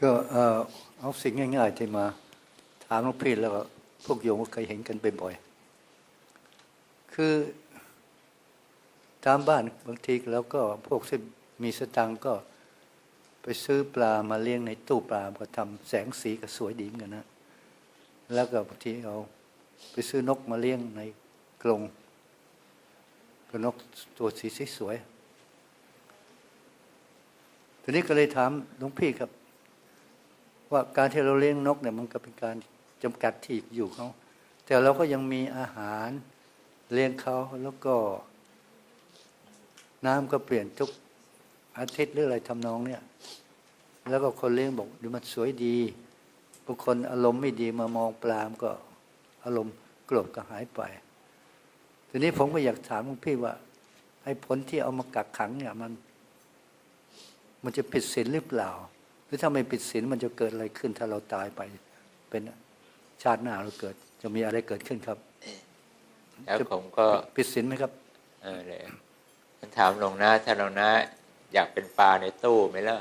ก็เออเอาสิ่งง่ายๆที่มา ถามหลูกพี่แล้วก็พวกโยมก็เคยเห็นกันบ่อยๆคือตามบ้านบางทีแล้วก็พวกที่มีสตังก็ไปซื้อปลามาเลี้ยงในตู้ปลาก็ทำแสงสีก็สวยดีเหมือนกันนะ แล้วก็บางทีเอาไปซื้อนกมาเลี้ยงในกรงก็นกตัวสีสวยทีนี้ก็เลยถามหลวงพี่ครับ ว่าการที่เราเลี้ยงนกเนี่ยมันก็เป็นการจำกัดที่อยู่เขาแต่เราก็ยังมีอาหารเลี้ยงเขาแล้วก็ น้ำก็เปลี่ยนทุกอาทิตย์หรืออะไรทำนองเนี่ย แล้วก็คนเลี้ยงบอกดูมันสวยดีบางคนอารมณ์ไม่ดีมามองปลามนก็อารมณ์โกรธก็หายไป ทีนี้ผมก็อยากถามพี่ว่าไอ้ผลที่เอามากักขังเนี่ยมัน มันจะผิดศีลหรือเปล่า หรือถ้าไม่ผิดศีลมันจะเกิดอะไรขึ้น ถ้าเราตายไป เป็นชาติหน้าเราเกิด จะมีอะไรเกิดขึ้นครับแล้วผมก็ผิดศีลไหมครับ เออเลยมันถามหลวงนะถ้าหลวงนะ อยากเป็นปลาในตู้ไหมล่ะ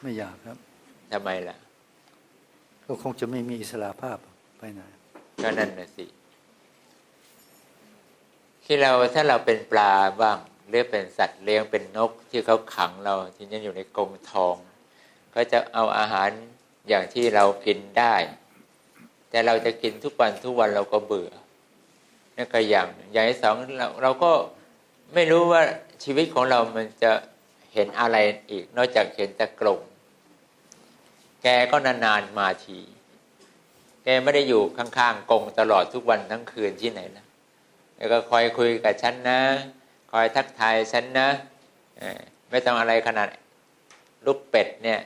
ไม่อยากครับทำไมล่ะ ก็คงจะไม่มีอิสระภาพไปไหนก็นั่นน่ะสิที่เราถ้าเราเป็นปลาบ้าง หรือเป็นสัตว์เลี้ยงเป็นนกที่เขาขังเราที่นี่อยู่ในกรงทองก็จะเอาอาหารอย่างที่เรากินได้ แต่เราจะกินทุกวันทุกวันเราก็เบื่อนั่นก็อย่างอย่างที่สองเราเราก็ไม่รู้ว่าชีวิตของเรามันจะเห็นอะไรอีก นอกจากเห็นแต่กรงแกก็นานๆมาที แกไม่ได้อยู่ข้างๆกรงตลอดทุกวันทั้งคืนที่ไหนนะแล้วก็คอยคุยกับฉันนะ คอยทักทายฉันนะไม่ต้องอะไรขนาดลูกเป็ดเนี่ย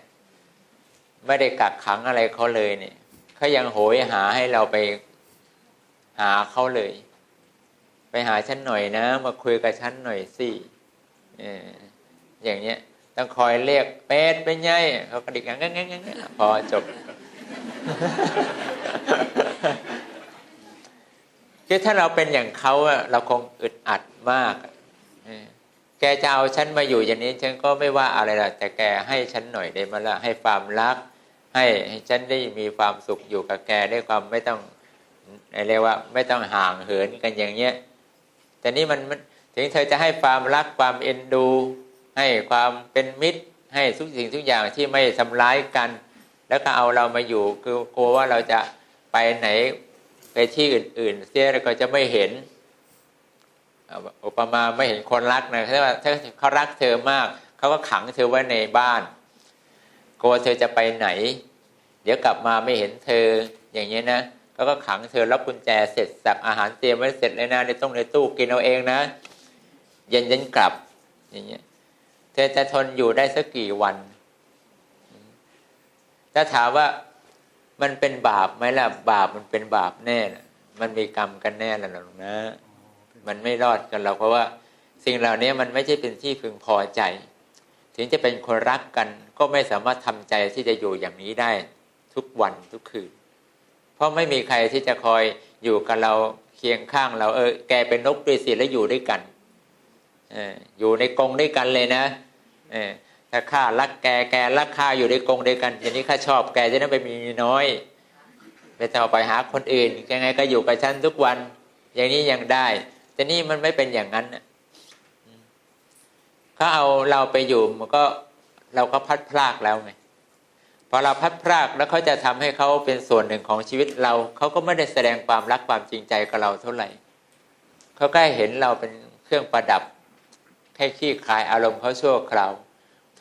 ไม่ได้กักขังอะไรเขาเลยเนี่ยเขายังโหยหาให้เราไปหาเขาเลย ไปหาฉันหน่อยนะ มาคุยกับฉันหน่อยสิอย่างเนี้ยต้องคอยเรียกเป็ดเป็นไงเขากระดิกงั้นงั้นงั้งพอจบคือถ้าเราเป็นอย่างเขาเราคงอึดอัดมาก แกจะเอาฉันมาอยู่อย่างนี้ฉันก็ไม่ว่าอะไรหรอกแต่แกให้ฉันหน่อยได้ไหมล่ะให้ความรัก ให้ให้ฉันได้มีความสุขอยู่กับแกด้วยความไม่ต้องเรียกว่า ไม่ต้องห่างเหินกันอย่างเงี้ยแต่นี่มันถึงเธอจะให้ความรักความเอ็นดู ให้ความเป็นมิตร ให้ทุกสิ่งทุกอย่างที่ไม่ทำร้ายกัน แล้วก็เอาเรามาอยู่คือกลัวว่าเราจะไปไหนไปที่อื่น ๆ เสียแล้วก็จะไม่เห็น อุปมาไม่เห็นคนรักนะถ้าว่าถ้าเขารักเธอมาก เขาก็ขังเธอไว้ในบ้านกลัวเธอจะไปไหน เดี๋ยวกลับมาไม่เห็นเธออย่างนี้ยนะเขาก็ขังเธอรับกุญแจเสร็จสับอาหารเตรียมไว้เสร็จเลยนะในตู้ในตู้กินเอาเองนะ เย็นเย็นกลับอย่างเงี้ยเธอจะทนอยู่ได้สักกี่วัน ถ้าถามว่ามันเป็นบาปไหมล่ะ บาปมันเป็นบาปแน่นะมันมีกรรมกันแน่ล่ะหรอกนะ มันไม่รอดกันเราเพราะว่าสิ่งเหล่านี้มันไม่ใช่เป็นที่พึงพอใจ ถึงจะเป็นคนรักกันก็ไม่สามารถทำใจที่จะอยู่อย่างนี้ได้ทุกวันทุกคืน เพราะไม่มีใครที่จะคอยอยู่กับเราเคียงข้างเราเออแกเป็นนกด้วยสิแล้วอยู่ด้วยกันเอออยู่ในกรงด้วยกันเลยนะเออถ้าข้ารักแกแกรักข้าอยู่ในกรงด้วยกันอย่างนี้ข้าชอบแกจะได้ไปมีน้อยไปต่อไปหาคนอื่นยังไงก็อยู่กับฉันทุกวัน อย่างนี้ยังได้ แต่นี่มันไม่เป็นอย่างนั้นน่ะเขาเอาเราไปอยู่มันก็เราก็พัดพลากแล้วไงพอเราพัดพลากแล้วเขาจะทำให้เขาเป็นส่วนหนึ่งของชีวิตเรา เขาก็ไม่ได้แสดงความรักความจริงใจกับเราเท่าไหร่เขาแค่เห็นเราเป็นเครื่องประดับแค่ขี้คลายอารมณ์เขาชั่วคราว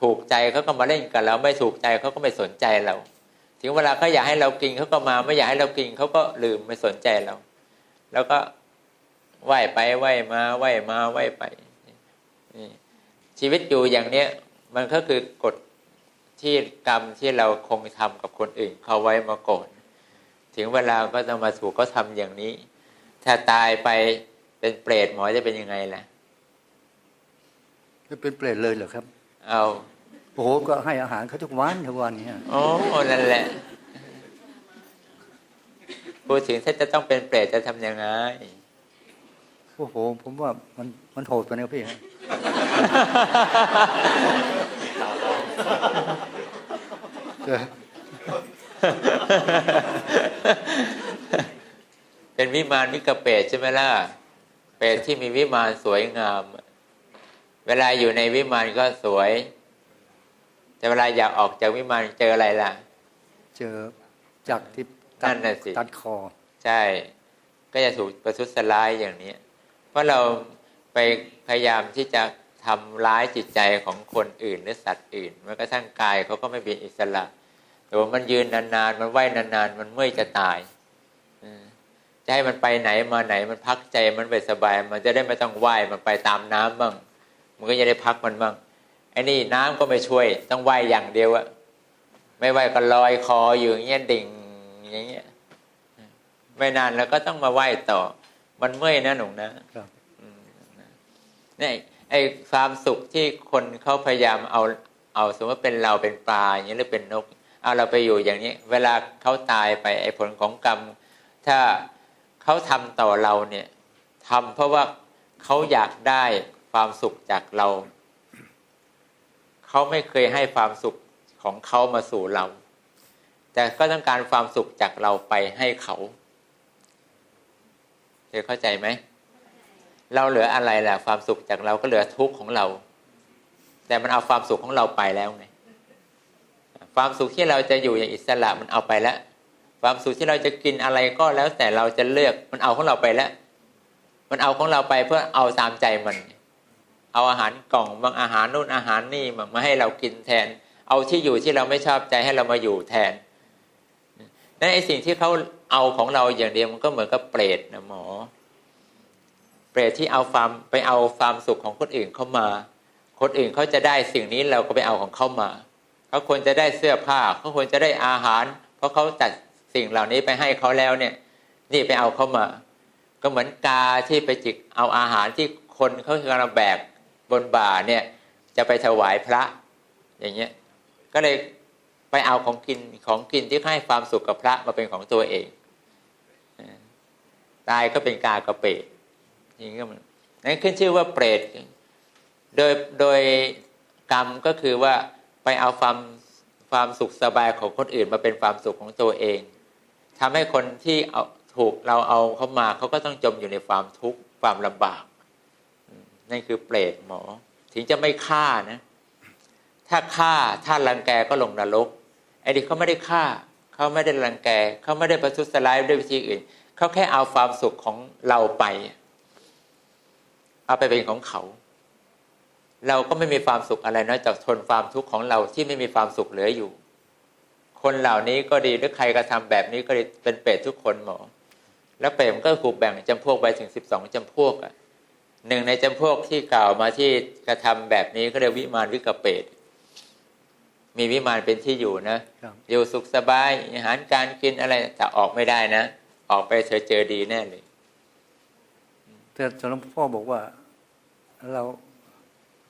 ถูกใจเขาก็มาเล่นกับเราไม่ถูกใจเขาก็ไม่สนใจเรา ถึงเวลาเขาอยากให้เรากินเขาก็มาไม่อยากให้เรากินเขาก็ลืมไม่สนใจเรา แล้วก็ ไหวไปไหวมาไหวมาไหวไปนี่ชีวิตอยู่อย่างเนี้ยมันก็คือกฎที่กรรมที่เราคงทำกับคนอื่นเขาไว้มาก่อนถึงเวลาก็ต้องมาถูกเขาทำอย่างนี้ ถ้าตายไปเป็นเปรตหมอจะเป็นยังไงล่ะจะเป็นเปรตเลยเหรอครับ เอาโอ้โหก็ให้อาหารเขาทุกวันทุกวันเนี่ยโอ้นั่นแหละพูดถึงถ้าจะต้องเป็นเปรตจะทำยังไง โอ้โห ผมว่ามันมันโหดไปนะพี่ฮะเออเป็นวิมานวิกเปรตใช่ไหมล่ะ เปรตที่มีวิมานสวยงาม เวลาอยู่ในวิมานก็สวย แต่เวลาอยากออกจากวิมานเจออะไรล่ะ เจอจักรที่ตันั่ดนน่ะสิตัดคอ ใช่ ก็จะถูกประทุษร้ายอย่างนี้ เพราะเราไปพยายามที่จะทำร้ายจิตใจของคนอื่นหรือสัตว์อื่นแม้กระทั่งกายเขาก็ไม่เป็นอิสระแต่ว่ามันยืนนานๆมันไหวนานๆมันเมื่อยจะตายจะให้มันไปไหนมาไหนมันพักใจมันไปสบาย มันจะได้ไม่ต้องว่ายมันไปตามน้ำบ้างมันก็จะได้พักมันบ้างไอ้นี่น้ำก็ไม่ช่วย ต้องว่ายอย่างเดียวอะไม่ว่ายก็ลอยคออยู่อย่างเงี้ยดิ่งอย่างเงี้ยไม่นานแล้วก็ต้องมาไหว้ต่อ มันเมื่อยนะหนูนะครับอืมเนี่ยไอ้ความสุขที่คนเขาพยายามเอาเอาสมมติว่าเป็นเราเป็นปลาอย่างนี้หรือเป็นนก เอาเราไปอยู่อย่างนี้ เวลาเขาตายไปไอ้ผลของกรรม ถ้าเขาทำต่อเราเนี่ยทำเพราะว่าเขาอยากได้ความสุขจากเรา เขาไม่เคยให้ความสุขของเขามาสู่เรา แต่ก็ต้องการความสุขจากเราไปให้เขา เธอเข้าใจไหม เราเหลืออะไรล่ะ ความสุขจากเราก็เหลือทุกข์ของเรา แต่มันเอาความสุขของเราไปแล้วไงความสุขที่เราจะอยู่อย่างอิสระมันเอาไปแล้ว ความสุขที่เราจะกินอะไรก็แล้วแต่เราจะเลือกมันเอาของเราไปแล้ว มันเอาของเราไปเพื่อเอาตามใจมัน เอาอาหารกล่องบางอาหารนู่นอาหารนี่มามาให้เรากินแทน เอาที่อยู่ที่เราไม่ชอบใจให้เรามาอยู่แทนนั่นไอสิ่งที่เขา เอาของเราอย่างเดียวมันก็เหมือนกับเปรตนะหมอ เปรตที่เอาความไปเอาความสุขของคนอื่นเข้ามา คนอื่นเขาจะได้สิ่งนี้เราก็ไปเอาของเขามาเขาควรจะได้เสื้อผ้าเขาควรจะได้อาหาร เพราะเขาจัดสิ่งเหล่านี้ไปให้เขาแล้วเนี่ย นี่ไปเอาเข้ามา ก็เหมือนกาที่ไปจิกเอาอาหารที่คนเขากำลังแบกบนบ่าเนี่ย จะไปถวายพระ อย่างเงี้ยก็เลยไปเอาของกินของกินที่ให้ความสุขกับพระมาเป็นของตัวเอง ตายก็เป็นกากระเปรตอย่างนี้ก็มันนั่นขึ้นชื่อว่าเปรตโดยโดยกรรมก็คือว่าไปเอาความความสุขสบายของคนอื่นมาเป็นความสุขของตัวเองทำให้คนที่เอาถูกเราเอาเขามาเขาก็ต้องจมอยู่ในความทุกข์ความลำบากนั่นคือเปรตหมอ ถึงจะไม่ฆ่านะ ถ้าฆ่าถ้ารังแกก็ลงนรกไอ้นี่เขาไม่ได้ฆ่าเขาไม่ได้รังแกเขาไม่ได้ประทุษร้ายด้วยวิธีอื่น เขาแค่เอาความสุขของเราไป เอาไปเป็นของเขา เราก็ไม่มีความสุขอะไรนอกจากทนความทุกข์ของเราที่ไม่มีความสุขเหลืออยู่ คนเหล่านี้ก็ดีหรือใครกระทำแบบนี้ก็ดีเป็นเปรตทุกคนหมอ แล้วเปรตมันก็ถูกแบ่งจำพวกไปถึงสิบสองจำพวกอะหนึ่งในจำพวกที่กล่าวมาที่กระทำแบบนี้ก็เรียกวิมานวิกเปรตมีวิมานเป็นที่อยู่นะครับอยู่สุขสบายอาหารการกินอะไรแต่ออกไม่ได้นะ ออกไปเจอเจอดีแน่เลยแต่หลวงพ่อบอกว่า เรา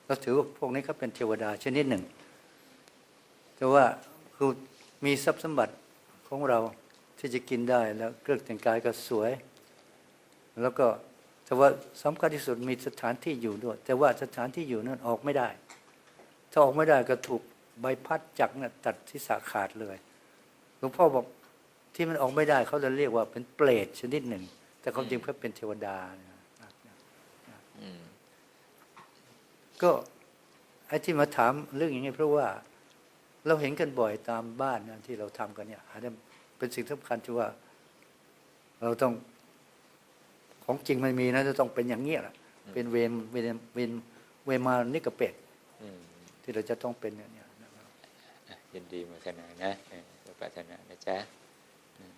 เราถือว่าพวกนี้เขาเป็นเทวดาชนิดหนึ่ง แต่ว่าคือมีทรัพย์สมบัติของเราที่จะกินได้แล้วเครื่องแต่งกายก็สวย แล้วก็แต่ว่าสำคัญที่สุดมีสถานที่อยู่ด้วย แต่ว่าสถานที่อยู่นั้นออกไม่ได้ ถ้าออกไม่ได้ก็ถูกใบพัดจักรน่ะตัดที่สาขาดเลยหลวงพ่อบอก ที่มันออกไม่ได้เขาจะเรียกว่าเป็นเปรตชนิดหนึ่ง แต่ความจริงเขาเป็นเทวดานะอืมก็ไอ้ที่มาถามเรื่องอย่างนี้เพราะว่าเราเห็นกันบ่อยตามบ้านนะที่เราทำกันเนี่ยอันนี้เป็นสิ่งสำคัญที่ว่า เราต้องของจริงมันมีนะจะต้องเป็นอย่างเงี้ยแหละเป็นเวรเวรเวรเวรมานิกเปตอืมที่เราจะต้องเป็นอย่างเนี้ยนะครับอะยินดีโมทนานะเออสุขปรารถนานะจ๊ะอืม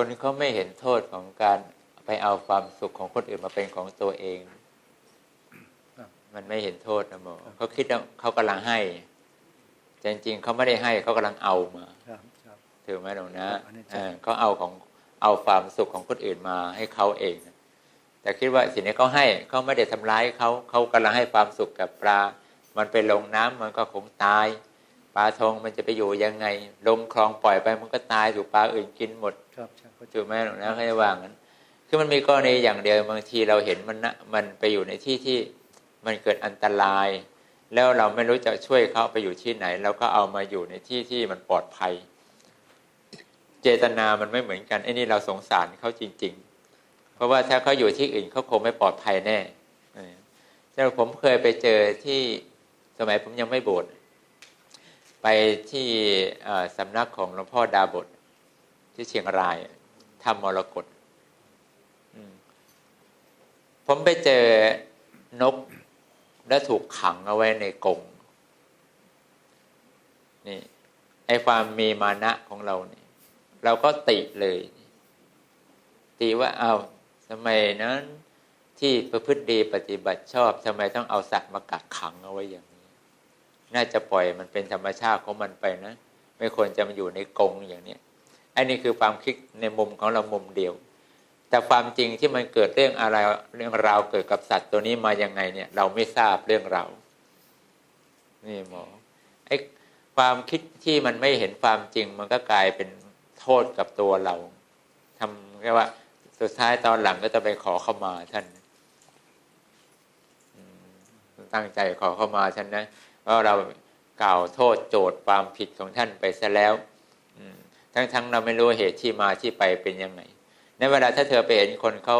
คนเขาไม่เห็นโทษของการไปเอาความสุขของคนอื่นมาเป็นของตัวเอง มันไม่เห็นโทษนะหมอเขาคิดว่าเขากำลังให้แต่จริงๆเขาไม่ได้ให้เขากำลังเอามาครับครับถือไหมหนูนะครับอันนี้ใช่เออเขาเอาของเอาความสุขของคนอื่นมาให้เขาเอง แต่คิดว่าสิ่งนี้เขาให้เขาไม่ได้ทำร้ายเขาเขากำลังให้ความสุขกับปลา มันไปลงน้ำมันก็คงตาย ปลาทองมันจะไปอยู่ยังไง ลงคลองปล่อยไปมันก็ตายถูกปลาอื่นกินหมด ครับใช่เข้าใจถูกไหมหนูนะเขาจะวางั้นคือมันมีกรณีอย่างเดียวบางทีเราเห็นมันนะมันไปอยู่ในที่ที่มันเกิดอันตราย แล้วเราไม่รู้จะช่วยเขาไปอยู่ที่ไหนแล้วก็เอามาอยู่ในที่ที่มันปลอดภัย เจตนามันไม่เหมือนกันไอ้นี่เราสงสารเขาจริง ๆ เพราะว่าถ้าเขาอยู่ที่อื่นเขาคงไม่ปลอดภัยแน่เออแต่ผมเคยไปเจอที่สมัยผมยังไม่บวชไปที่สำนักของหลวงพ่อดาบท ที่เชียงรายทำมรกตผมไปเจอนกและถูกขังเอาไว้ในกรงนี่ไอความมีมานะของเราเนี่ยเราก็ติเลย ตีว่าเอาทำไมนั้นที่ประพฤติดีปฏิบัติชอบทำไมต้องเอาสัตว์มากักขังเอาไว้อย่างนี้ น่าจะปล่อยมันเป็นธรรมชาติของมันไปนะ ไม่ควรจะมาอยู่ในกรงอย่างเนี้ย อันนี้คือความคิดในมุมของเรามุมเดียว แต่ความจริงที่มันเกิดเรื่องอะไรเรื่องราวเกิดกับสัตว์ตัวนี้มายังไงเนี่ย เราไม่ทราบเรื่องราวนี่หมอไอ้ความคิดที่มันไม่เห็นความจริง มันก็กลายเป็นโทษกับตัวเราทำแค่ว่าสุดท้ายตอนหลังก็จะไปขอเข้ามาท่านตั้งใจขอเข้ามาท่านนะเพราเรากล่าวโทษโจทย์ความผิดของท่านไปซะแล้ว ทั้งๆเราไม่รู้เหตุที่มาที่ไปเป็นยังไงในเวลาถ้าเธอไปเห็นคนเขา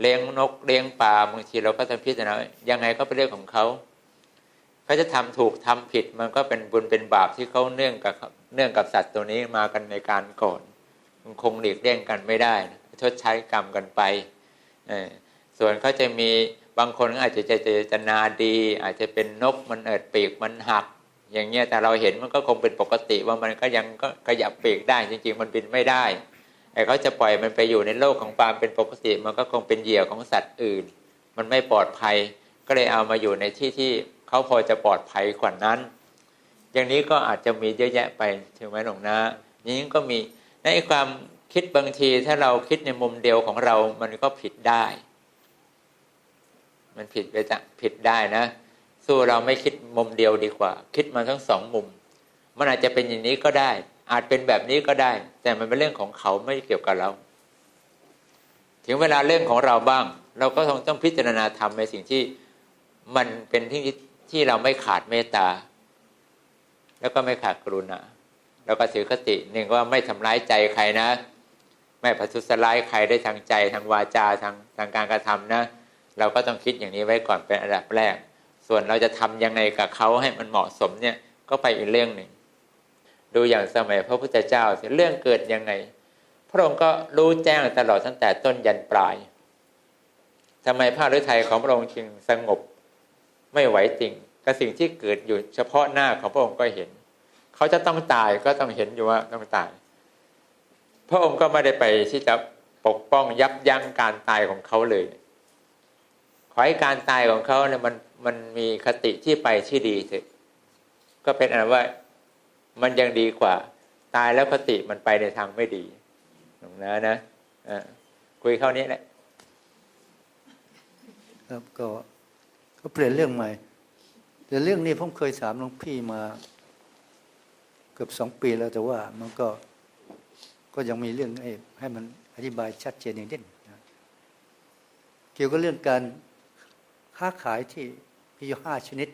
เลี้ยงนกเลี้ยงปลาบางทีเราก็ต้องพิจารณายังไงก็เป็นเรื่องของเขาเขาจะทำถูกทำผิดมันก็เป็นบุญเป็นบาปที่เขาเนื่องกับเนื่องกับสัตว์ตัวนี้มากันในการก่อนมันคงหลีกเลี่ยงกันไม่ได้นะชดใช้กรรมกันไปส่วนเขาจะมีบางคนอาจจะเจตนาดี อาจจะเป็นนกมันเอิดปีกมันหัก อย่างเงี้ยแต่เราเห็นมันก็คงเป็นปกติว่ามันก็ยังก็ขยับปีกได้จริง ๆ มันบินไม่ได้ไอ้เขาจะปล่อยมันไปอยู่ในโลกของความเป็นปกติ มันก็คงเป็นเหยื่อของสัตว์อื่น มันไม่ปลอดภัย ก็เลยเอามาอยู่ในที่ที่เขาพอจะปลอดภัยกว่านั้น อย่างนี้ก็อาจจะมีเยอะแยะไปถึงไหมหลวงนะอย่งนี้ก็มีในความคิดบางทีถ้าเราคิดในมุมเดียวของเรา มันก็ผิดได้ มันผิดไปจะผิดได้นะ สู้เราไม่คิดมุมเดียวดีกว่า คิดมาทั้งสองมุม มันอาจจะเป็นอย่างนี้ก็ได้ อาจเป็นแบบนี้ก็ได้ แต่มันเป็นเรื่องของเขาไม่เกี่ยวกับเรา ถึงเวลาเรื่องของเราบ้าง เราก็ต้องต้องพิจารณาทำในสิ่งที่มันเป็นที่ที่เราไม่ขาดเมตตา แล้วก็ไม่ขาดกรุณาแล้วก็ถือคติหนึ่งว่าไม่ทำร้ายใจใครนะ ไม่ประทุษร้ายใครได้ทางใจทางวาจาทางทางการกระทำนะ เราก็ต้องคิดอย่างนี้ไว้ก่อนเป็นอันดับแรก ส่วนเราจะทำยังไงกับเขาให้มันเหมาะสมเนี่ยก็ไปอีกเรื่องหนึ่ง ดูอย่างสมัยพระพุทธเจ้าเรื่องเกิดยังไง พระองค์ก็รู้แจ้งตลอดตั้งแต่ต้นยันปลายทำไมพระฤทัยของพระองค์จึงสงบไม่ไหวจริงกับสิ่งที่เกิดอยู่เฉพาะหน้าของพระองค์ก็เห็น เขาจะต้องตายก็ต้องเห็นอยู่ว่าต้องตาย พระองค์ก็ไม่ได้ไปที่จะปกป้องยับยั้งการตายของเขาเลย ขอให้การตายของเขาเนี่ยมัน มันมีคติที่ไปที่ดีเถอะก็เป็นอันว่ามันยังดีกว่า ตายแล้วคติมันไปในทางไม่ดีนะนะอ่าคุยเข้านี้แหละครับก็ก็เปลี่ยนเรื่องใหม่ แต่เรื่องนี้ผมเคยถามหลวงพี่มา เกือบสองปีแล้วแต่ว่ามันก็ก็ยังมีเรื่องให้ให้มันอธิบายชัดเจนอย่างนิดนะเกี่ยวกับเรื่องการค้าขายที่ มีอยู่ห้าชนิด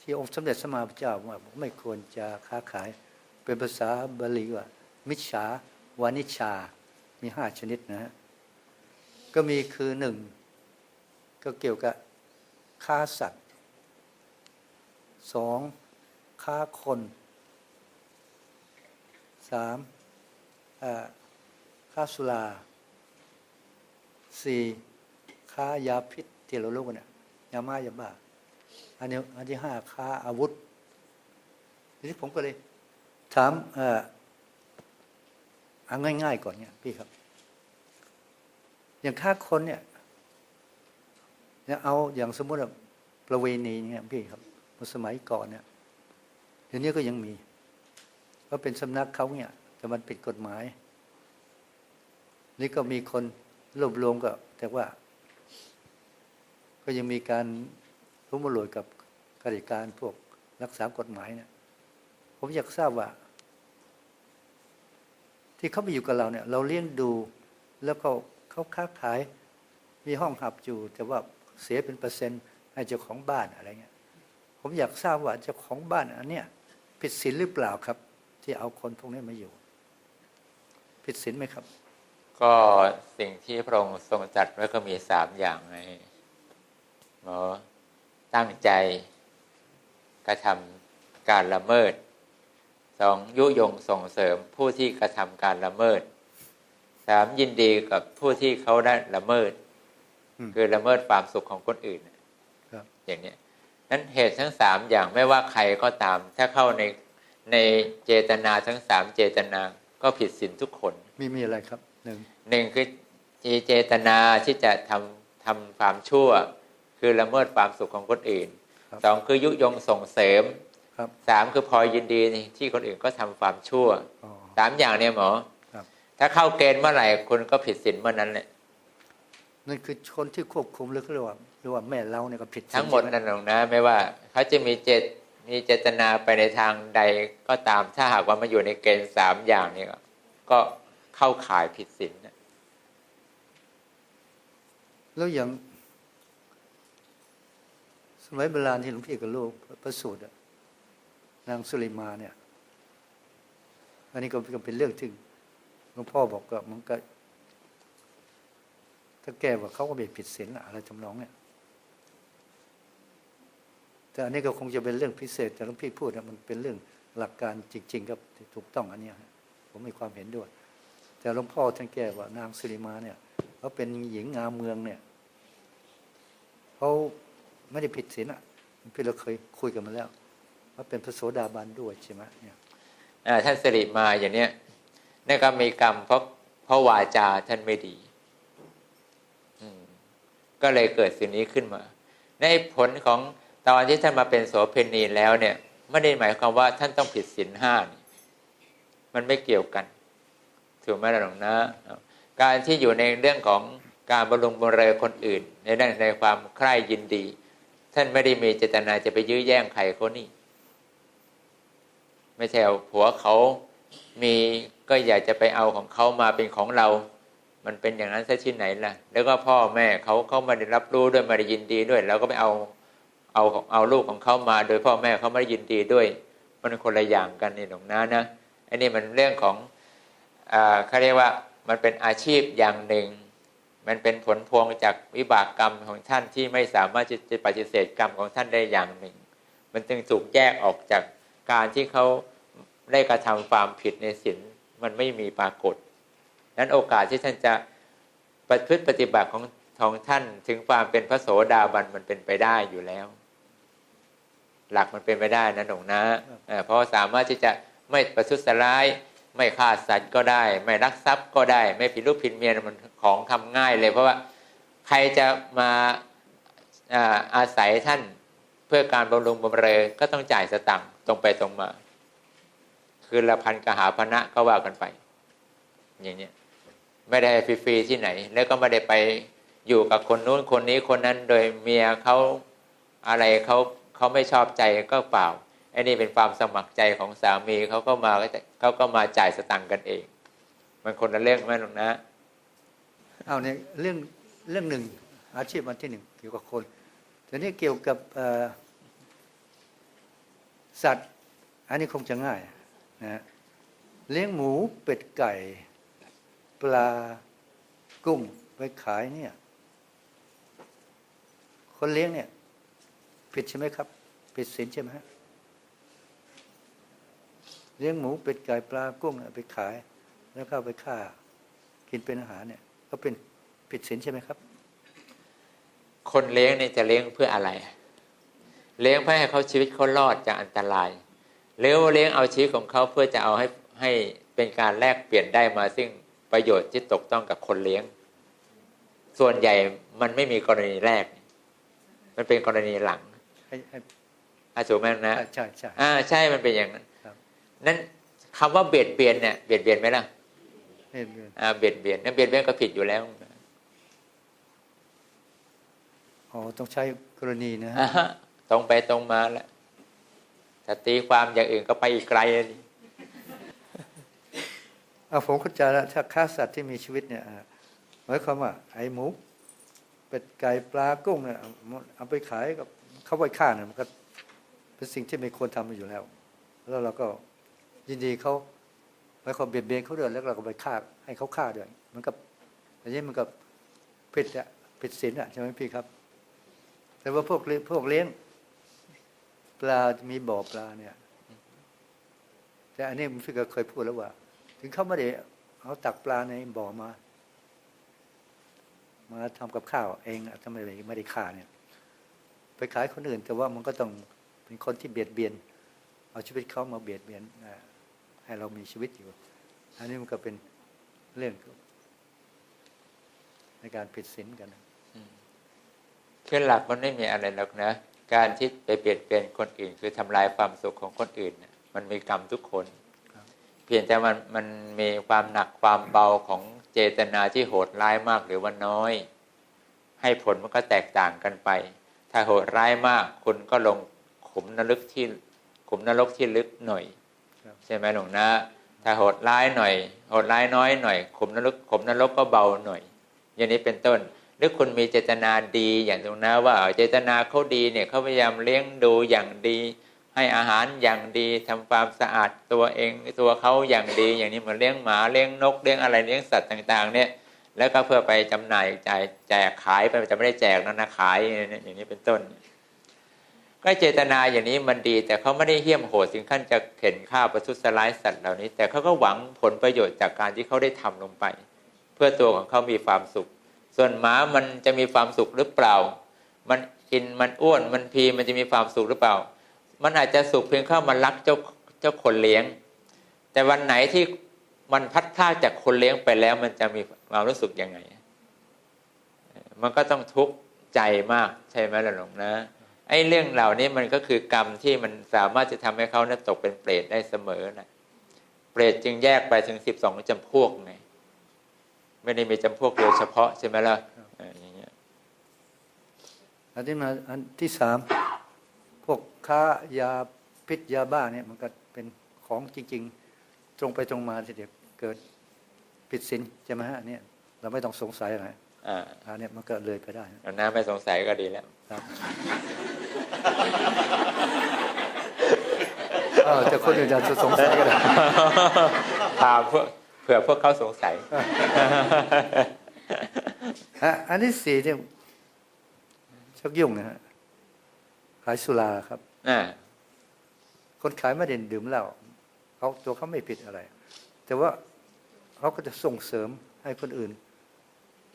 ที่องค์สมเด็จสมมาพระเจ้าว่าไม่ควรจะค้าขาย เป็นภาษาบาลีว่า มิจฉาวานิชา มีห้าชนิดนะฮะก็มีคือหนึ่งก็เกี่ยวกับค้าสัตว์สองค้าคนสามค้าสุราสี่ค้ายาพิษที่เรารู้กันเนี่ยยาม่ายาบ้า อันนี้อันที่ห้าค้าอาวุธทีนี้ผมก็เลยถามเอ่อเอาง่าย ๆ ก่อนเนี่ยพี่ครับ อย่างค้าคนเนี่ยเนี่ยเอาอย่างสมมติว่าประเวณีเนี่ยพี่ครับมสมัยก่อนเนี่ยเดี๋ยวนี้ก็ยังมีก็เป็นสำนักเขาเนี่ย แต่มันผิดกฎหมาย นี่ก็มีคนรวบรวมก็แต่ว่า ก็ยังมีการ ทุ่มรวยกับข้าราชการพวกรักษากฎหมายเนี่ยผมอยากทราบว่า ที่เขาไปอยู่กับเราเนี่ย เราเลี้ยงดูแล้วก็เขาค้าขาย มีห้องหับอยู่ แต่ว่าเสียเป็นเปอร์เซ็นต์ให้เจ้าของบ้านอะไรเงี้ยผมอยากทราบว่าเจ้าของบ้านอันเนี้ยผิดศีลหรือเปล่าครับ ที่เอาคนพวกนี้มาอยู่ ผิดศีลไหมครับ ก็สิ่งที่พระองค์ทรงจัดไว้ก็มีสามอย่างไงหมอ ตั้งใจกระทำการละเมิด สองยุยงส่งเสริมผู้ที่กระทำการละเมิดสามยินดีกับผู้ที่เขาได้ละเมิดอืมคือละเมิดความสุขของคนอื่นครับอย่างเนี้ยนั้นเหตุทั้งสามอย่างไม่ว่าใครก็ตาม ถ้าเข้าในในเจตนาทั้งสามเจตนาก็ผิดศีลทุกคนมีมีอะไรครับหนึ่งหนึ่งคือเจตนาที่จะทำทำความชั่ว คือละเมิดความสุขของคนอื่นครับสองคือยุยงส่งเสริมครับสามคือพลอยยินดีที่คนอื่นก็ทำความชั่วอ๋อสามอย่างเนี่ยหมอครับถ้าเข้าเกณฑ์เมื่อไหร่คุณก็ผิดศีลเมื่อนั้นแหละนั่นคือคนที่ควบคุมหรือเขาเรียกว่าหรือว่าแม่เราเนี่ยก็ผิดศีลทั้งหมดใช่ไนั่นหรอกนะ ไม่ว่าเขาจะมีเจตมีเจตนาไปในทางใดก็ตามถ้าหากว่ามาอยู่ในเกณฑ์สามอย่างนี้ก็ก็เข้าข่ายผิดศีลนะแล้วอย่างส มัยโบราณที่หลวงพี่กับลูกพระสูตรนางสุริมาเนี่ยอันนี้ก็เป็นเรื่องที่หลวงพ่อบอกก็มันก็ถ้าแก้ว่าเขาก็ไม่ผิดศีลอะไรทำนองเนี่ยแต่อันนี้ก็คงจะเป็นเรื่องพิเศษ แต่หลวงพี่พูดนะมันเป็นเรื่องหลักการจริง ๆ ครับที่ถูกต้องอันนี้ผมมีความเห็นด้วย แต่หลวงพ่อท่านแก้ว่านางสุริมาเนี่ยเขาเป็นหญิงงามเมืองเนี่ยเขา ไม่ได้ผิดศีลอะพี่เราเคยคุยกันมาแล้ว ว่าเป็นพระโสดาบันด้วยใช่ไหมเนี่ยท่านสิริมาอย่างเนี้ยนี่ก็มีกรรมเพราะเพราะวาจาท่านไม่ดีก็เลยเกิดสิ่งนี้ขึ้นมา ในผลของตอนที่ท่านมาเป็นโสเพณีแล้วเนี่ยไม่ได้หมายความว่าท่านต้องผิดศีลห้ามันไม่เกี่ยวกันถูกไหมล่ะหลวงนะ การที่อยู่ในเรื่องของการบำรุงบำเรอคนอื่น ในเรื่องในความใคร่ยินดี ท่านไม่ได้มีเจตนาจะไปยื้อแย่งใครเขานี่ ไม่ใช่เอาผัวเขามีก็อยากจะไปเอาของเขามาเป็นของเรา มันเป็นอย่างนั้นซะที่ไหนล่ะ แล้วก็พ่อแม่เขาเขาไม่ได้รับรู้ด้วยไม่ได้ยินดีด้วยแล้วก็ไปเอาเอาเอาลูกของเขามา โดยพ่อแม่เขาไม่ได้ยินดีด้วย มันคนละอย่างกันนี่หลวงนะนะอันนี้มันเรื่องของอ่าเขาเรียกว่ามันเป็นอาชีพอย่างหนึ่ง มันเป็นผลพวงจากวิบากกรรมของท่านที่ไม่สามารถจะปฏิเสธกรรมของท่านได้อย่างหนึ่ง มันจึงถูกแยกออกจากการที่เขาได้กระทำความผิดในศีลมันไม่มีปรากฏ นั้นโอกาสที่ท่านจะประพฤติปฏิบัติของของท่านถึงความเป็นพระโสดาบันมันเป็นไปได้อยู่แล้ว หลักมันเป็นไปได้นะหนงนะเพราะสามารถที่จะไม่ประทุษร้าย ไม่ฆ่าสัตว์ก็ได้ ไม่รักทรัพย์ก็ได้ ไม่ผิดรูปผิดเมียมันของทำง่ายเลย เพราะว่าใครจะมาอาศัยท่านเพื่อการบำรุงบำเรอก็ต้องจ่ายสตังค์ตรงไปตรงมา คือละพันกหาพนะก็ว่ากันไป อย่างเนี้ยไม่ได้ฟรีๆที่ไหน แล้วก็ไม่ได้ไปอยู่กับคนนู้นคนนี้คนนั้นโดยเมียเขาอะไรเขาเขาไม่ชอบใจก็เปล่า อ้นี่เป็นความสมัครใจของสามีเขาก็มาเขาก็มาจ่ายสตังค์กันเอง มันคนละเรื่องไหมหรอกนะ เอาเนี่ยเรื่องเรื่องหนึ่งอาชีพอันที่หนึ่งเกี่ยวกับคนแต่นี่เกี่ยวกับสัตว์ อันนี้คงจะง่ายนะฮะเลี้ยงหมูเป็ดไก่ ปลากุ้งไปขายเนี่ย คนเลี้ยงเนี่ย ผิดใช่ไหมครับ ผิดศีลใช่ไหมฮะ เลี้ยงหมูเป็ดไก่ปลากุ้งเนี่ยไปขาย แล้วก็เอาไปฆ่า กินเป็นอาหารเนี่ย ก็เป็นผิดศีลใช่ไหมครับ คนเลี้ยงเนี่ยจะเลี้ยงเพื่ออะไร เลี้ยงเพื่อให้เขาชีวิตเขารอดจากอันตรายหรือว่าเลี้ยงเอาชีวิตของเขาเพื่อจะเอาให้ให้เป็นการแลกเปลี่ยนได้มาซึ่งประโยชน์ที่ตกต้องกับคนเลี้ยง ส่วนใหญ่มันไม่มีกรณีแรก มันเป็นกรณีหลังให้ให้อาสูแม่นนะใช่ใช่อ่าใช่มันเป็นอย่างนั้นครับ นั้นคำว่าเบียดเบียนเนี่ยเบียดเบียนไหมล่ะให้เงินอ่าเบียดเบียนนั่นเบียดเบียนก็ผิดอยู่แล้วอ๋อต้องใช้กรณีนะฮะอ่าฮะตรงไปตรงมาแล้วถ้าตีความอย่างอื่นก็ไปอีกไกลเลยเอาผมเข้าใจแล้วถ้าฆ่าสัตว์ที่มีชีวิตเนี่ยอ่าหมายความว่าไอ้หมูเป็ดไก่ปลากุ้งเนี่ยเอาเอาไปขายกับเขาไปฆ่าเนี่ยมันก็เป็นสิ่งที่ไม่ควรทำอยู่แล้ว แล้วเราก็ ยินดีเขาไปเขามเบียดเบียนเขาเด้วยแล้วเราก็ไปฆ่าให้เขาฆ่าด้วยมันก็อันนี้มันก็ผิดอะผิดศีลอะใช่ไหมพี่ครับ แต่ว่าพวกพวกเลี้ยงปลา มีบ่อปลาเนี่ย แต่อันนี้ผมพี่ก็เคยพูดแล้วว่า ถึงเขาไม่ได้เอาตักปลาในบ่อมา มาทำกับข้าว เองทำไมไม่ได้ฆ่าเนี่ย ไปขายคนอื่น แต่ว่ามันก็ต้องเป็นคนที่เบียดเบียน เอาชีวิตเขามาเบียดเบียนอ่า ให้เรามีชีวิตอยู่ อันนี้มันก็เป็นเรื่องในการผิดศีลกันนะคือหลักมันไม่มีอะไรหรอกนะ การที่ไปเปลี่ยนเปลี่ยนคนอื่น คือทำลายความสุขของคนอื่นน่ะมันมีกรรมทุกคน เพียงแต่มันมันมีความหนักความเบาของเจตนาที่โหดร้ายมากหรือว่าน้อย ให้ผลมันก็แตกต่างกันไป ถ้าโหดร้ายมากคุณก็ลงขุมนรกที่ขุมนรกที่ลึกหน่อยครับ ใช่ไหมหลวงนะ ถ้าโหดร้ายหน่อยโหดร้ายน้อยหน่อยขมนรกขมนรกก็เบาหน่อย อย่างนี้เป็นต้น หรือคุณมีเจตนาดีอย่างตรงนะว่าเจตนาเขาดีเนี่ยเขาพยายามเลี้ยงดูอย่างดี ให้อาหารอย่างดีทำความสะอาดตัวเองตัวเขาอย่างดี อย่างนี้เหมือนเลี้ยงหมาเลี้ยงนกเลี้ยงอะไรเลี้ยงสัตว์ต่างๆ เนี่ย แล้วก็เพื่อไปจำหน่ายจ่ายแจกขายไปจะไม่ได้แจกนะนะขายอย่างนี้เป็นต้น ก็เจตนาอย่างนี้มันดี แต่เขาไม่ได้เหี้ยมโหดถึงขั้นจะเข็นฆ่าประทุษร้ายสัตว์เหล่านี้ แต่เขาก็หวังผลประโยชน์จากการที่เขาได้ทำลงไป เพื่อตัวของเขามีความสุข ส่วนหมามันจะมีความสุขหรือเปล่า มันกินมันอ้วนมันพีมันจะมีความสุขหรือเปล่า มันอาจจะสุขเพียงเข้ามันรักเจ้าเจ้าคนเลี้ยง แต่วันไหนที่มันพัดพลาดจากคนเลี้ยงไปแล้วมันจะมีความรู้สึกยังไง มันก็ต้องทุกข์ใจมากใช่ไหมล่ะหลวงนะ ไอ้เรื่องเหล่านี้มันก็คือกรรมที่มันสามารถจะทำให้เขานะตกเป็นเปรตได้เสมอนะเปรตจึงแยกไปถึงสิบสองจำพวกไงไม่ได้มีจำพวกโดยเฉพาะใช่ไหมล่ะเอออย่างเงี้ยอันที่มาอันที่สามพวกค้ายาพิษยาบ้าเนี่ยมันก็เป็นของจริง ๆ ตรงไปตรงมาทีเดียวเกิดผิดศีลใช่ไหมฮะอันเนี่ยเราไม่ต้องสงสัยอะไรอ่าอันเนี้ยมันก็เลยไปได้นะหลวงนะไม่สงสัยก็ดีแล้วครับ เออแต่คนอื่นอาจจะสงสัยก็ได้ถามเพื่อเผื่อพวกเขาสงสัยอะอันที่สี่เนี่ยชักยุ่งนะฮะขายสุราครับอ่าคนขายไม่ได้ดื่มเหล้าเขาตัวเขาไม่ผิดอะไร แต่ว่าเขาก็จะส่งเสริมให้คนอื่น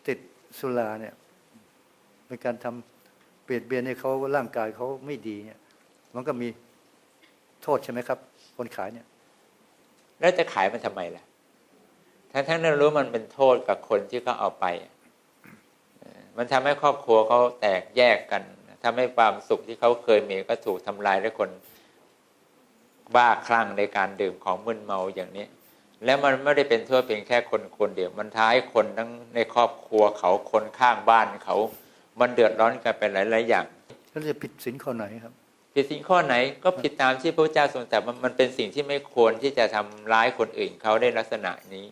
ติดสุราเนี่ยเป็นการทำ เปลี่ยนเบียนให้เขาร่างกายเขาไม่ดีเนี่ย มันก็มีโทษใช่ไหมครับ คนขายเนี่ย แล้วจะขายมันทำไมล่ะทั้งทั้งนั้นรู้มันเป็นโทษกับคนที่เขาเอาไป มันทำให้ครอบครัวเขาแตกแยกกันทำให้ความสุขที่เขาเคยมีก็ถูกทำลายด้วยคนบ้าคลั่งในการดื่มของมึนเมาอย่างนี้ แล้วมันไม่ได้เป็นโทษเพียงแค่คนคนเดียว มันท้ายคนทั้งในครอบครัวเขาคนข้างบ้านเขา มันเดือดร้อนกันเป็นหลาย ๆ อย่างแล้วจะผิดศีลข้อไหนครับ ผิดสิ่งข้อไหนก็ผิดตามที่พระพุทธเจ้าทรงตรัสมันมันเป็นสิ่งที่ไม่ควรที่จะทำร้ายคนอื่นเขาได้ลักษณะนี้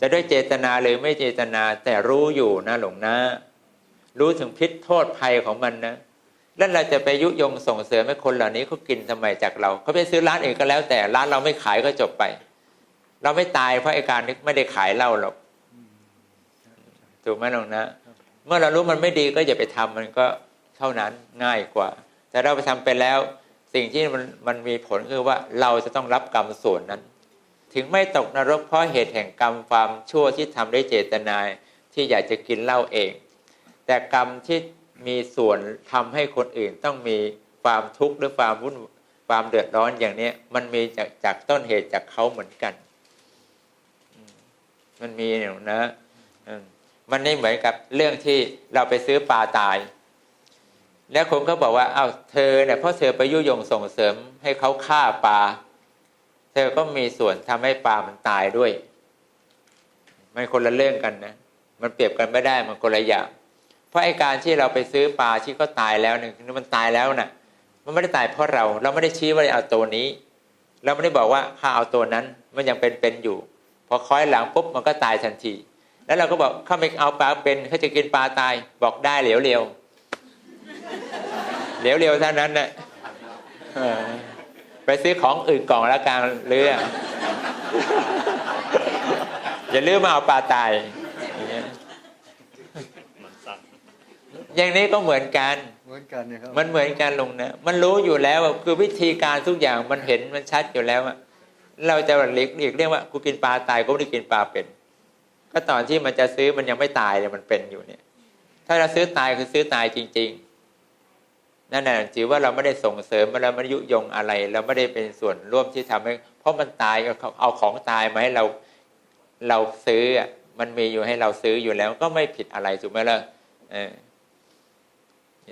จะด้วยเจตนาหรือไม่เจตนาแต่รู้อยู่นะหลวงนะ รู้ถึงพิษโทษภัยของมันนะแล้วเราจะไปยุยงส่งเสริมให้คนเหล่านี้เขากินทำไมจากเราเขาไปซื้อร้านอื่นก็แล้ว แต่ร้านเราไม่ขายก็จบไป เราไม่ตายเพราะไอ้การนี้ไม่ได้ขายเหล้าหรอกถูกไหมหลวงนะ เมื่อเรารู้มันไม่ดีก็อย่าไปทำมันก็เท่านั้นง่ายกว่า แต่เราไปทำไปแล้ว สิ่งที่มันมันมีผลคือว่าเราจะต้องรับกรรมส่วนนั้น ถึงไม่ตกนรกเพราะเหตุแห่งกรรมความชั่วที่ทำได้เจตนาที่อยากจะกินเหล้าเอง แต่กรรมที่มีส่วนทำให้คนอื่นต้องมีความทุกข์หรือความวุ่นความเดือดร้อนอย่างนี้มันมีจากจากต้นเหตุจากเขาเหมือนกัน มันมีอยู่นะ มันไม่เหมือนกับเรื่องที่เราไปซื้อปลาตาย แล้วคนก็บอกว่าอ้าวเธอเนี่ยเพราะเธอไปยุยงส่งเสริมให้เขาฆ่าปลาเธอก็มีส่วนทำให้ปลามันตายด้วย มันคนละเรื่องกันนะ มันเปรียบกันไม่ได้มันคนละอย่างเพราะไอการที่เราไปซื้อปลาที่เขาตายแล้วเนี่ยคือมันตายแล้วน่ะ มันไม่ได้ตายเพราะเรา เราไม่ได้ชี้ว่าเอาตัวนี้ เราไม่ได้บอกว่าข้าเอาตัวนั้นมันยังเป็นเป็นอยู่ พอคล้อยหลังปุ๊บมันก็ตายทันที แล้วเราก็บอกเขาไม่เอาปลาเป็นเขาจะกินปลาตายบอกได้เหลวเร็วเหลวเร็วเท่านั้นนะเออไปซื้อของอื่นกล่องแล้วกลางเรืออย่าลืมมาเอาปลาตายอย่างเงี้ยอย่างนี้ก็เหมือนกัน เหมือนกันนะครับ มันเหมือนกันลงนะ มันรู้อยู่แล้วอะคือวิธีการทุกอย่างมันเห็นมันชัดอยู่แล้วอะเราจะหลีกหลีกเรียกว่ากูกินปลาตายกูไม่ได้กินปลาเป็น ก็ตอนที่มันจะซื้อมันยังไม่ตายเลยมันเป็นอยู่เนี่ย ถ้าเราซื้อตายคือซื้อตายจริง ๆ นั่นแหละถือว่าเราไม่ได้ส่งเสริมเราไม่ได้ยุยงอะไร เราไม่ได้เป็นส่วนร่วมที่ทำให้ เพราะมันตายเอาเอาของตายมาให้เราเราซื้อมันมีอยู่ให้เราซื้ออยู่แล้ว ก็ไม่ผิดอะไรถูกไหมล่ะเออ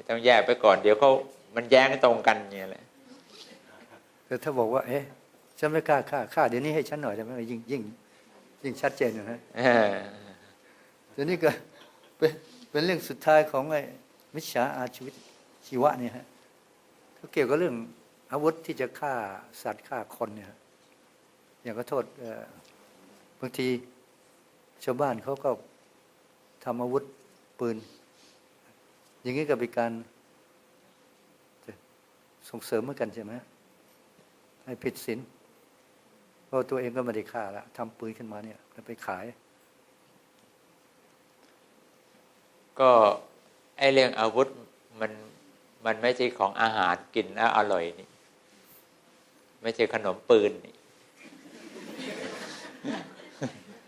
ต้องแยกไปก่อนเดี๋ยวเขามันแย้งตรงกันอย่างเงี้ยแหละแต่ถ้าบอกว่า เอ๊ะฉันไม่กล้าฆ่าฆ่าเดี๋ยวนี้ให้ฉันหน่อยได้ไหมยิ่งยิ่ง ยิ่งชัดเจนนะฮะเออเดี๋ยวนี้ก็เป็นเป็นเรื่องสุดท้ายของไอ้มิจฉาอาชีวิตชีวะเนี่ยฮะเขาเกี่ยวกับเรื่องอาวุธที่จะฆ่าสัตว์ฆ่าคนเนี่ยฮะอย่างก็โทษเอ่อบางทีชาวบ้านเขาก็ทำอาวุธปืน อย่างนี้ก็เป็นการส่งเสริมเหมือนกันใช่ไหมให้ผิดศีลเพ ราะตัวเองก็ไม่ได้ฆ่าละทำปืนขึ้นมาเนี่ยแล้วไปขาย ก็ไอเรื่องอาวุธมันมันไม่ใช่ของอาหารกินแล้วอร่อยนี่ ไม่ใช่ขนมปืนนี่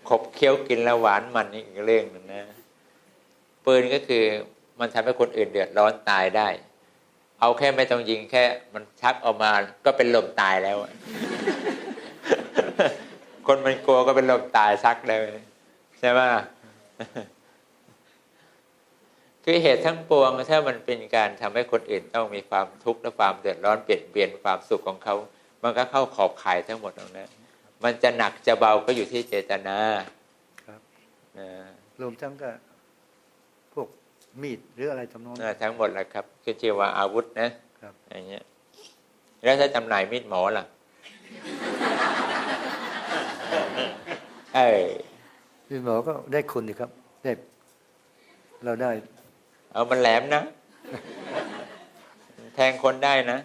ขบเคี้ยวกินแล้วหวานมันนี่อีกเรื่องหนึ่งนะปืนก็คือมันทำให้คนอื่นเดือดร้อนตายได้ เอาแค่ไม่ต้องยิงแค่มันชักออกมาก็เป็นลมตายแล้ว คนมันกลัวก็เป็นลมตายชักเลย ใช่ไหมคือเหตุทั้งปวงถ้ามันเป็นการทำให้คนอื่นต้องมีความทุกข์และความเดือดร้อนเปลี่ยนเปลี่ยนความสุขของเขา มันก็เข้าขอบข่ายทั้งหมดตรงนั้นมันจะหนักจะเบาก็อยู่ที่เจตนาครับนะรวมทั้งก็พวกมีดหรืออะไรทำนองนั้นนะทั้งหมดแหละครับคือชื่อว่าอาวุธนะครับอย่างเงี้ย แล้วถ้าจำหน่ายมีดหมอล่ะ เออพี่หมอก็ได้คุณดีครับ ได้ เราได้ เอามันแหลมนะ แทงคนได้นะ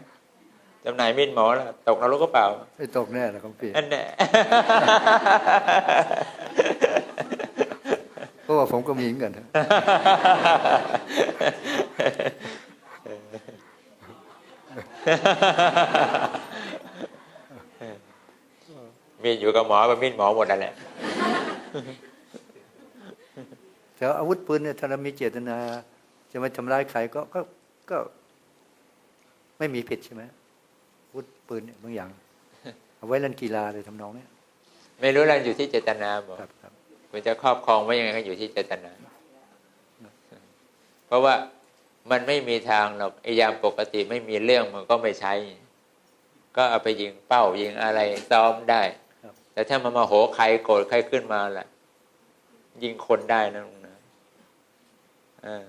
จำหน่ายมีดหมอล่ะ ตกนรกก็เปล่าไม่ตกแน่ละของพี่อันเนี้ยเพราะว่าผมก็มีเหมือนกันฮะมีดอยู่กับหมอเป็นมีดหมอหมดนั่นแหละ แต่อาวุธปืนเนี่ยถ้าเรามีเจตนา จะไม่ทำร้ายใครก็ก็ก็ ไม่มีผิดใช่ไหมอาวุธปืนเนี่ยบางอย่าง เอาไว้เล่นกีฬาเลยทำนองเนี้ยไม่รู้แล้วอยู่ที่เจตนาบอกครับครับคุณจะครอบครองไว้ยังไงก็อยู่ที่เจตนา เพราะว่ามันไม่มีทางหรอกไอ้ยามปกติไม่มีเรื่องมันก็ไม่ใช้ ก็เอาไปยิงเป้ายิงอะไรซ้อมได้ครับ แต่ถ้ามันมาโหใครโกรธใครขึ้นมาแหละยิงคนได้นะลุงนะอ่า